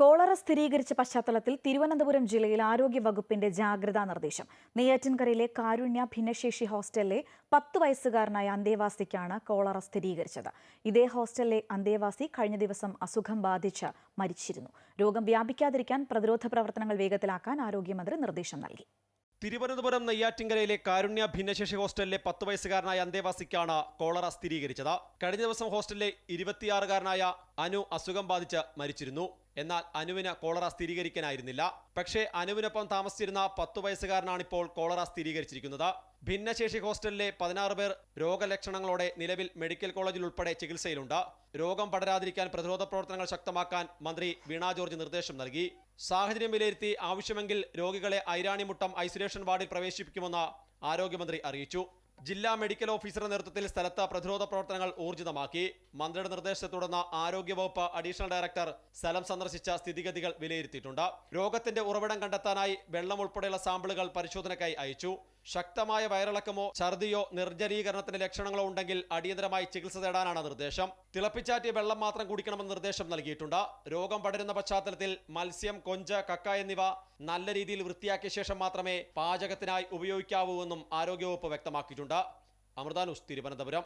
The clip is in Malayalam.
കോളറ സ്ഥിരീകരിച്ച പശ്ചാത്തലത്തിൽ തിരുവനന്തപുരം ജില്ലയിൽ ആരോഗ്യ വകുപ്പിന്റെ ജാഗ്രതാ നിർദ്ദേശം. നെയ്യാറ്റിൻകരയിലെ കാരുണ്യ ഭിന്നശേഷി ഹോസ്റ്റലിലെ പത്ത് വയസ്സുകാരനായ അന്തേവാസിക്കാണ് കോളറ സ്ഥിരീകരിച്ചത്. ഇതേ ഹോസ്റ്റലിലെ അന്തേവാസി കഴിഞ്ഞ ദിവസം അസുഖം ബാധിച്ച് മരിച്ചിരുന്നു. രോഗം വ്യാപിക്കാതിരിക്കാൻ പ്രതിരോധ പ്രവർത്തനങ്ങൾ വേഗത്തിലാക്കാൻ ആരോഗ്യമന്ത്രി നിർദ്ദേശം നൽകി. തിരുവനന്തപുരം നെയ്യാറ്റിങ്കരയിലെ കാരുണ്യ ഭിന്നശേഷി ഹോസ്റ്റലിലെ പത്ത് വയസ്സുകാരനായ അന്തേവാസിക്കാണ് കോളറ സ്ഥിരീകരിച്ചത്. കഴിഞ്ഞ ദിവസം ഹോസ്റ്റലിലെ ഇരുപത്തിയാറുകാരനായ അനു അസുഖം ബാധിച്ച് മരിച്ചിരുന്നു. എന്നാൽ അനുവിന് കോളറ സ്ഥിരീകരിക്കാനായിരുന്നില്ല. പക്ഷേ അനുവിനൊപ്പം താമസിച്ചിരുന്ന പത്തു വയസ്സുകാരനാണിപ്പോൾ കോളറ സ്ഥിരീകരിച്ചിരിക്കുന്നത്. ഭിന്നശേഷി ഹോസ്റ്റലിലെ പതിനാറ് പേർ രോഗലക്ഷണങ്ങളോടെ നിലവിൽ മെഡിക്കൽ കോളേജിൽ ഉൾപ്പെടെ ചികിത്സയിലുണ്ട്. രോഗം പടരാതിരിക്കാൻ പ്രതിരോധ പ്രവർത്തനങ്ങൾ ശക്തമാക്കാൻ മന്ത്രി വീണാ ജോർജ് നിർദ്ദേശം നൽകി. സാഹചര്യം വിലയിരുത്തി ആവശ്യമെങ്കിൽ രോഗികളെ ഐരാണിമുട്ടം ഐസൊലേഷൻ വാർഡിൽ പ്രവേശിപ്പിക്കുമെന്ന് ആരോഗ്യമന്ത്രി അറിയിച്ചു. ജില്ലാ മെഡിക്കൽ ഓഫീസറുടെ നേതൃത്വത്തിൽ സ്ഥലത്ത് പ്രതിരോധ പ്രവർത്തനങ്ങൾ ഊർജിതമാക്കി. മന്ത്രിയുടെ നിർദ്ദേശത്തെ തുടർന്ന് ആരോഗ്യവകുപ്പ് അഡീഷണൽ ഡയറക്ടർ സ്ഥലം സന്ദർശിച്ച സ്ഥിതിഗതികൾ വിലയിരുത്തിയിട്ടുണ്ട്. രോഗത്തിന്റെ ഉറവിടം കണ്ടെത്താനായി വെള്ളം ഉൾപ്പെടെയുള്ള സാമ്പിളുകൾ പരിശോധനയ്ക്കായി അയച്ചു. ശക്തമായ വയറിളക്കമോ ഛർദിയോ നിർജലീകരണത്തിന്റെ ലക്ഷണങ്ങളോ ഉണ്ടെങ്കിൽ അടിയന്തരമായി ചികിത്സ തേടാനാണ് നിർദ്ദേശം. തിളപ്പിച്ചാറ്റിയ വെള്ളം മാത്രം കുടിക്കണമെന്ന് നിർദ്ദേശം നൽകിയിട്ടുണ്ട്. രോഗം പടരുന്ന പശ്ചാത്തലത്തിൽ മത്സ്യം കൊഞ്ച് കക്ക എന്നിവ നല്ല രീതിയിൽ വൃത്തിയാക്കിയ ശേഷം മാത്രമേ പാചകത്തിനായി ഉപയോഗിക്കാവൂ എന്നും ആരോഗ്യവകുപ്പ് വ്യക്തമാക്കിയിട്ടുണ്ട്. അമൃതാനുസ് തിരുവനന്തപുരം.